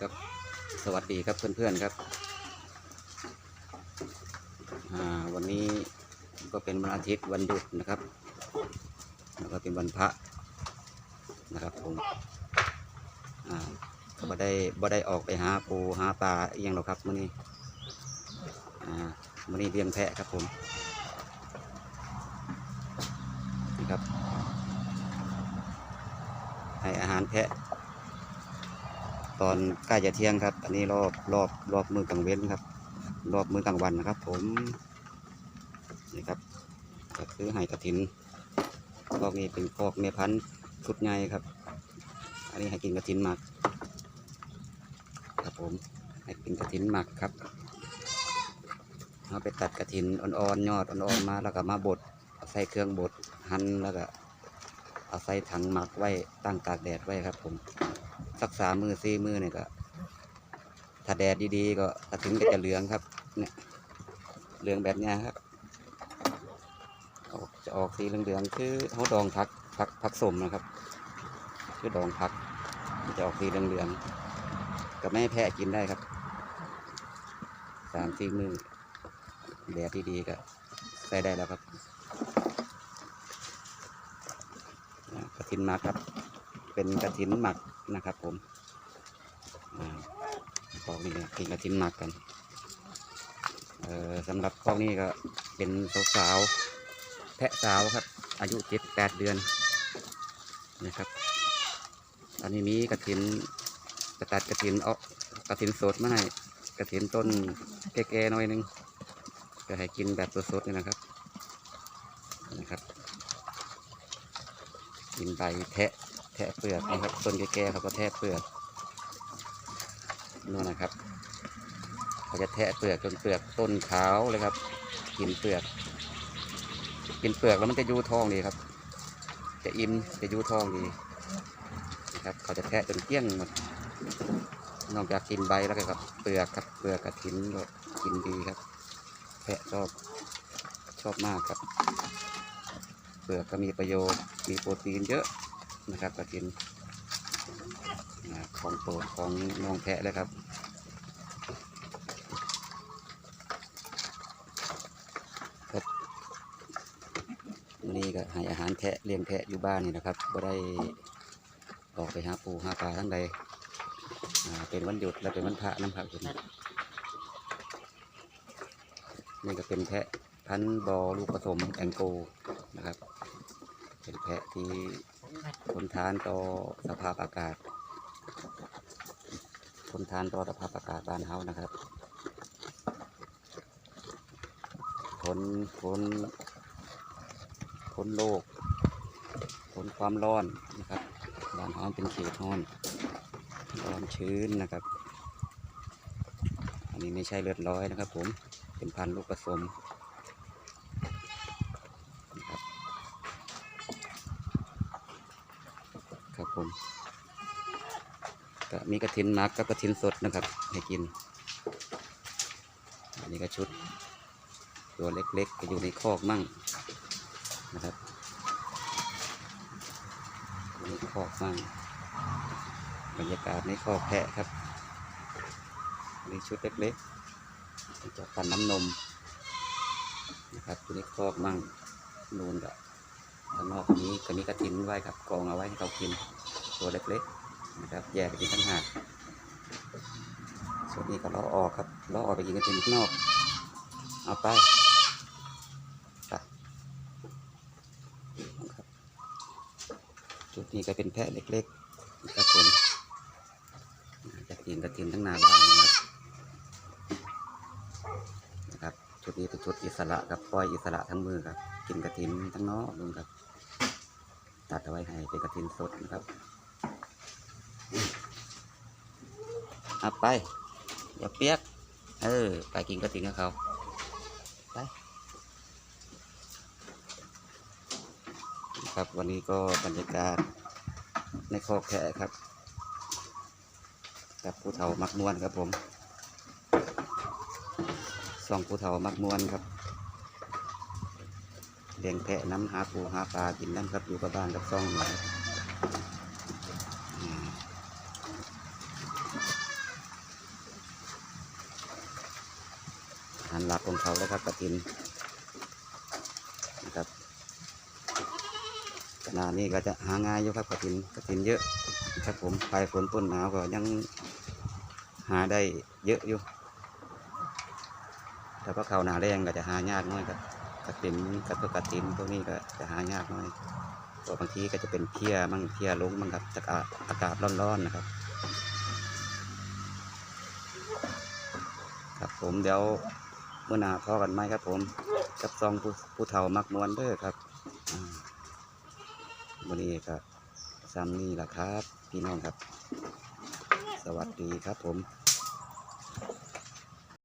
ครับ สวัสดีครับเพื่อนๆครับ วันนี้ก็เป็นวันอาทิตย์วันหยุดนะครับ แล้วก็เป็นวันพระนะครับผมก็บ่ได้บ่ได้ออกไปหาปูหาปลาอหยังหรอกครับมื้อนี้มื้อนี้เลี้ยงแพะครับผมนี่ครับให้อาหารแพะ ตอนใกล้จะเที่ยงครับ อันนี้รอบรอบรอบมือกลางเว้นครับ รอบมือกลางวันนะครับ ผมนี่ครับก็คือไห้กระถินคอกนี้เป็นคอกเมพันธุ์ชุดใหญ่ครับ อันนี้ให้กินกระถินหมัก ครับผมให้กินกระถินหมักครับเอาไปตัดกระถินอ่อนๆยอดอ่อนๆมาแล้วก็มาบดใส่เครื่องบดหั่นแล้วก็เอาใส่ถังหมักไว้ตั้งตากแดดไว้ครับผม สักสามมือสี่มือเนี่ยก็ถ้าแดดดีๆก็กระถินก็จะเหลืองครับ เนี่ยเหลืองแบบนี้ครับออกจะออกสีเหลืองๆคือเขาดองพักพักพักสมนะครับ คือดองพักจะออกสีเหลืองๆก็ไม่แพะกินได้ครับสามสี่มือแดดดีๆก็ใส่ได้แล้วครับอ่ากระถินมาครับ เป็นกระถินหมักนะครับ ผมอ่าพวกนี้กินกระถินหมักกันเออสำหรับพวกนี้ก็เป็นสาวๆแพะสาวครับ อายุเจ็ดแปดเดือนนะครับอันนี้มีกระถินกระตัดกระถินเอากระถินสดมาให้กระถินต้นแก่ๆหน่อยหนึงก็ให้กินแบบสดๆนี่นะครับนะครับกินใบแทะ ทะเปลือกนะครับต้นแก่ๆเขาก็แทะเปลือกนู่นนะครับเขาจะแทะเปลือกจนเปลือกต้นขาวเลยครับ กินเปลือก กินเปลือกแล้วมันจะยูท้องดีครับ จะอิ่มจะยูท้องดีนะครับ เขาจะแทะจนเกลี้ยงหมดนอกจากกินใบแล้วก็ครับเปลือกครับเปลือกกระถินก็กินดีครับ แพะชอบชอบมากครับ เปลือกก็มีประโยชน์มีโปรตีนเยอะ นะครับกระถินของโปรดของน้องแพะเลยครับครับวันนี้ก็ให้อาหารแพะเลี้ยงแพะอยู่บ้านนี่นะครับก็ได้ออกไปหาปูหาปลาทั้งใดเป็นวันหยุดและเป็นวันพระนะครับผมนี่ก็เป็นแพะพันบอลูกผสมแองโกนะครับ เป็นแพะที่ ทนทานต่อสภาพอากาศทนทานต่อสภาพอากาศบ้านเฮานะครับทนทนทนโลกทนความร้อนนะครับบ้านเฮาเป็นเขตร้อนร้อนชื้นนะครับ อันนี้ไม่ใช่เลือดร้อยนะครับผมเป็นพันธุ์ลูกผสมนะครับ ครับ ผมก็มีกระถินมักกับกระถินสดนะครับ ให้กิน อันนี้ก็ชุด ตัวเล็กๆก็อยู่ในคอกมั่งนะครับในคอกมั่งบรรยากาศในคอกแพะครับอันนี้ชุดเล็กๆจะปั่นน้ำนมนะครับอยู่ในคอกมั่งนูนกับข้างนอกนี้ก็มีกระถินไว้ครับกองเอาไว้ให้เขากิน ตัวเล็กๆนะครับ แยกไปกินทั้งหากส่วนนี้ก็ล้อออกครับล้อออกไปกินกระถินข้างนอก เอาไปไปครับจุดนี้ก็เป็นแพะเล็กๆนะครับผมจะกินกระถินทั้งนาบ้านนะครับนะครับจุดนี้เป็นจุดอิสระครับปล่อยอิสระทั้งมือครับ กินกระถินทั้งนอกนู่นครับตัดเอาไว้ให้เป็นกระถินสดนะครับ เอาไป อย่าเปียก เออ ไปกินกระถินกับเขา ไป ครับวันนี้ก็บรรยากาศในคอกแพะครับ กับผู้เฒ่ามักมวนครับผมสองผู้เฒ่ามักมวนครับเลี้ยงแพะน้ำหาปูหาปลากินน้ำครับอยู่กับบ้านกับซ่องหน่อยอืมารห ลักของเขาแล้วครับกระถินนะครับขณะนี้ก็จะหาง่ายอยู่ครับกระถินกระถินเยอะครับผมปลายฝนต้นหนาวก็ยังหาได้เยอะอยู่แต่พอเขาหนาแรงก็จะหายากน้อยครับกระถินกับพวกกระถินพวกนี้ก็จะหายากน้อยเพราะบางทีก็จะเป็นเพี้ยมั่งเพี้ยลงมั่งครับจากอากาศร้อนๆนะครับ ครับผมเดี๋ยว มื่อหนาพอกันไหมครับผมกับซองผู้ผู้เฒ่ามักมวนเด้อครับวันนี้ก็ซ้ำนี่แหละครับ พี่น้องครับ สวัสดีครับผม